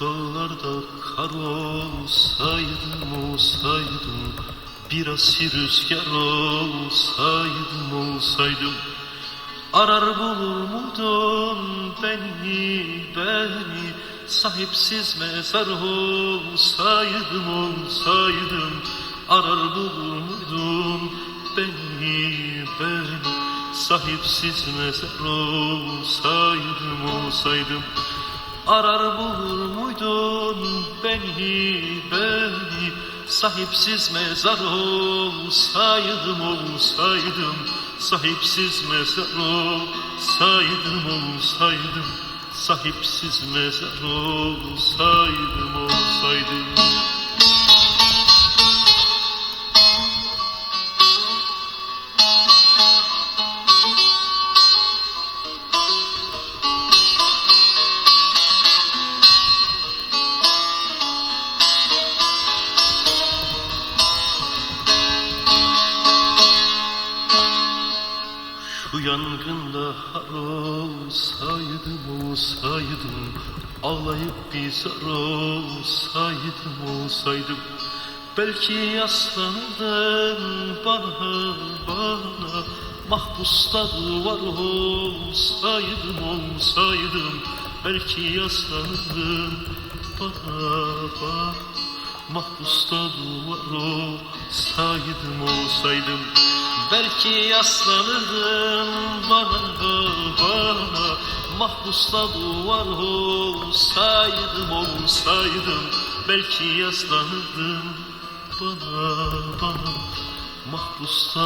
Dağlarda kar olsaydım olsaydım Biraz rüzgar olsaydım olsaydım. Arar bulur muydun beni beni Sahipsiz mezar olsaydım olsaydım. Arar bulur muydun beni beni Sahipsiz mezar olsaydım olsaydım Arar bulur muydun beni beni? Sahipsiz mezar olsaydım olsaydım. Sahipsiz mezar olsaydım olsaydım. Sahipsiz mezar olsaydım olsaydım Şu yangında har olsaydım olsaydım Ağlayıp bir zar olsaydım olsaydım. Belki yaslanırdın bana bana. Mahpusta duvar olsaydım olsaydım. Belki yaslanırdın bana bana. Mahpusta duvar olsaydım olsaydım Belki yaslanırdın bana bana. Mahpusta duvar olsaydım olsaydım. Belki yaslanırdın bana bana. Mahpusta